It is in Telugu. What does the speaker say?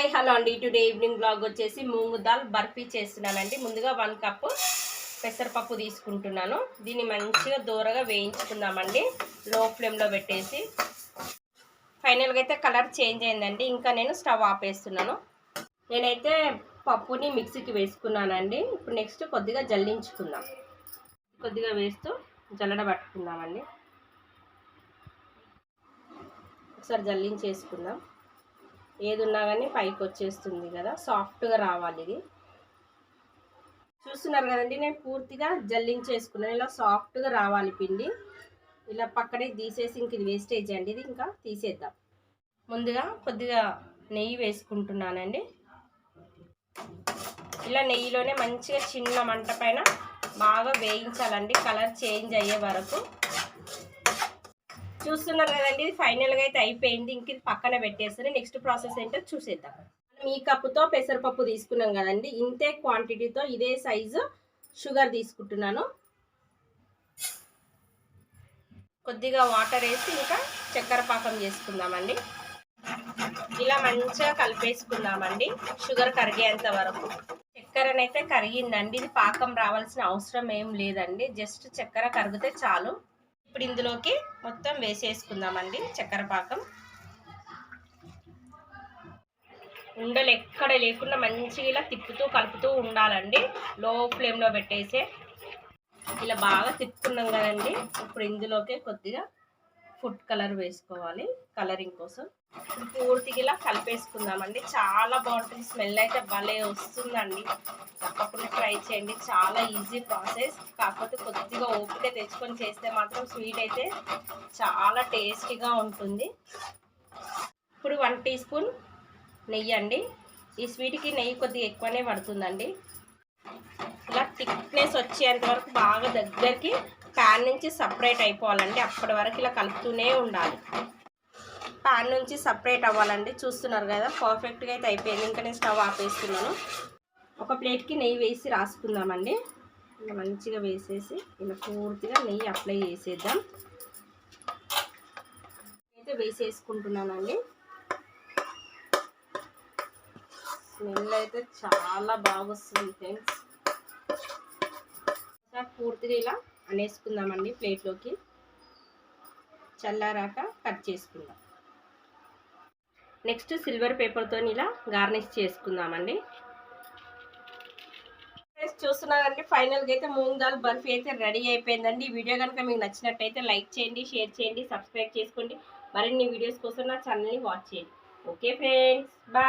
హాయ్ హలో అండి. టుడే ఈవినింగ్ బ్లాగ్ వచ్చేసి మూంగు దాల్ బర్ఫీ చేస్తున్నానండి. ముందుగా వన్ కప్ పెసరపప్పు తీసుకుంటున్నాను. దీన్ని మంచిగా దూరగా వేయించుకుందామండి. లో ఫ్లేమ్లో పెట్టేసి. ఫైనల్గా అయితే కలర్ చేంజ్ అయిందండి. ఇంకా నేను స్టవ్ ఆపేస్తున్నాను. నేనైతే పప్పుని మిక్సీకి వేసుకున్నానండి. ఇప్పుడు నెక్స్ట్ కొద్దిగా జల్లించుకుందాం. కొద్దిగా వేస్తూ జల్లడ పట్టుకుందామండి. ఒకసారి జల్లించేసుకుందాం. ఏది ఉన్నా కానీ పైకి వచ్చేస్తుంది కదా సాఫ్ట్గా రావాలి ఇది. చూస్తున్నారు కదండి నేను పూర్తిగా జల్లించేసుకున్నాను ఇలా సాఫ్ట్గా రావాలి పిండి. ఇలా పక్కనే తీసేసి ఇంక ఇది వేస్టేజ్ అండి ఇది ఇంకా తీసేద్దాం. ముందుగా కొద్దిగా నెయ్యి వేసుకుంటున్నానండి. ఇలా నెయ్యిలోనే మంచిగా చిన్న మంట పైన బాగా వేయించాలండి కలర్ చేంజ్ అయ్యే వరకు. చూస్తున్నారు కదండి ఇది ఫైనల్గా అయితే అయిపోయింది. ఇంక ఇది పక్కన పెట్టేస్తారు నెక్స్ట్ ప్రాసెస్ ఏంటో చూసేద్దాం. మనం ఈ కప్పుతో పెసరపప్పు తీసుకున్నాం కదండి. ఇంతే క్వాంటిటీతో ఇదే సైజు షుగర్ తీసుకుంటున్నాను. కొద్దిగా వాటర్ వేసి ఇంకా చక్కెర పాకం చేసుకుందామండి. ఇలా మంచిగా కలిపేసుకుందామండి. షుగర్ కరిగేంత వరకు. చక్కెరనైతే కరిగిందండి. ఇది పాకం రావాల్సిన అవసరం ఏం లేదండి. జస్ట్ చక్కెర కరిగితే చాలు. ఇప్పుడు ఇందులోకి మొత్తం వేసేసుకుందామండి చక్కెర పాకం. ఉండలు ఎక్కడ లేకుండా మంచిగా ఇలా తిప్పుతూ కలుపుతూ ఉండాలండి. లో ఫ్లేమ్లో పెట్టేసే. ఇలా బాగా తిప్పుకున్నాం కదండి. ఇప్పుడు ఇందులోకి కొద్దిగా ఫుడ్ కలర్ వేసుకోవాలి కలరింగ్ కోసం. పూర్తిగా ఇలా కలిపేసుకుందామండి. చాలా బాగుంటుంది స్మెల్ అయితే భలే వస్తుందండి. తప్పకుండా ట్రై చేయండి. చాలా ఈజీ ప్రాసెస్. కాకపోతే కొద్దిగా ఓపిక తెచ్చుకొని చేస్తే మాత్రం స్వీట్ అయితే చాలా టేస్టీగా ఉంటుంది. ఇప్పుడు వన్ టీ స్పూన్ నెయ్యి అండి. ఈ స్వీట్కి నెయ్యి కొద్దిగా ఎక్కువనే పడుతుందండి. ఇలా థిక్నెస్ వచ్చేంత వరకు బాగా దగ్గరికి ప్యాన్ నుంచి సపరేట్ అయిపోవాలండి. అప్పటి వరకు ఇలా కలుపుతూనే ఉండాలి. ప్యాన్ నుంచి సపరేట్ అవ్వాలండి. చూస్తున్నారు కదా పర్ఫెక్ట్గా అయితే అయిపోయింది. ఇంకా నేను స్టవ్ ఆపేస్తున్నాను ఒక ప్లేట్కి నెయ్యి వేసి రాసుకుందామండి. ఇలా మంచిగా వేసేసి ఇలా పూర్తిగా నెయ్యి అప్లై చేసేద్దాం. అయితే వేసేసుకుంటున్నానండి. స్మెల్ అయితే చాలా బాగా వస్తుంది ఫ్రెండ్స్ పూర్తిగా ఇలా అనేసుకుందామండి ప్లేట్లోకి. చల్లారాక కట్ చేసుకుందాం. నెక్స్ట్ సిల్వర్ పేపర్తో ఇలా గార్నిష్ చేసుకుందామండి. చూస్తున్నారండి ఫైనల్గా అయితే మూంగ్ దాల్ బర్ఫీ అయితే రెడీ అయిపోయిందండి. ఈ వీడియో కనుక మీకు నచ్చినట్టయితే లైక్ చేయండి షేర్ చేయండి సబ్స్క్రైబ్ చేసుకోండి. మరిన్ని వీడియోస్ కోసం నా ఛానల్ని వాచ్ చేయండి. Okay friends bye.